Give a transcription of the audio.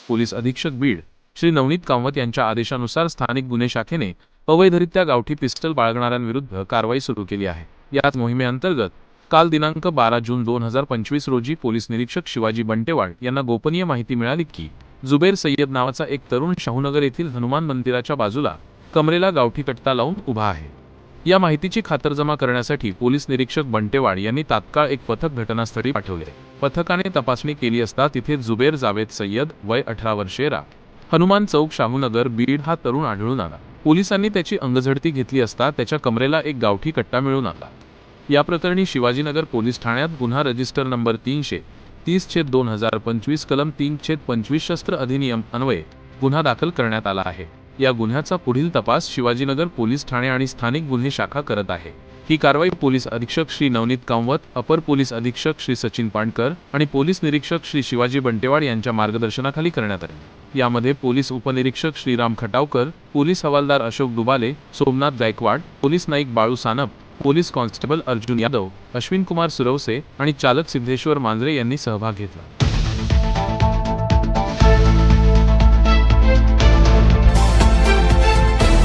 Police अधीक्षक बीड श्री नवनीत कामत यांच्या आदेशानुसार स्थानिक गुन्हे शाखेने अवैधरित्या गावठी पिस्टल बाळगणाऱ्यांविरुद्ध कारवाई सुरू केली आहे. याच मोहिमेअंतर्गत काल दिनांक बारा जून दोन हजार पंचवीस रोजी पोलीस निरीक्षक शिवाजी बंटेवाड यांना गोपनीय माहिती मिळाली की जुबेर सय्यद नावाचा एक तरुण शाहूनगर येथील हनुमान मंदिराच्या बाजूला कमरेला गावठी कट्टा लावून उभा आहे. या माहितीची खातरजमा करण्यासाठी पोलीस निरीक्षक बंटेवाड यांनी तात्काळ एक पथक घटनास्थळी पाठवले. पथकाने तपासणी केली असता तिथे जुबेर जावेद सय्यद वय अठरा वर्षे रा. हनुमान चौक शाहूनगर बीड हा तरुण आढळून आला. पोलिसांनी त्याची अंगझडती घेतली असता त्याच्या कमरेला एक गावठी कट्टा मिळून आला. या प्रकरणी शिवाजीनगर पोलीस ठाण्यात गुन्हा रजिस्टर नंबर तीनशे तीस छेद दोन हजार पंचवीस कलम तीन छेद पंचवीस शस्त्र अधिनियम अन्वये गुन्हा दाखल करण्यात आला आहे. या गुन्ह्याचा पुढील तपास शिवाजीनगर पोलीस ठाणे आणि स्थानिक गुन्हे शाखा करत आहे. ही कारवाई पोलीस अधीक्षक श्री नवनीत कामवत अपर पोलीस अधीक्षक श्री सचिन पाणकर आणि पोलीस निरीक्षक श्री शिवाजी बंटेवाड यांच्या मार्गदर्शनाखाली करण्यात आली. यामध्ये पोलीस उपनिरीक्षक श्रीराम खटावकर पोलीस हवालदार अशोक दुबाले सोमनाथ गायकवाड पोलीस नाईक बाळू सानप पोलीस कॉन्स्टेबल अर्जुन यादव अश्विन कुमार सुरवसे आणि चालक सिद्धेश्वर मांजरे यांनी सहभाग घेतला.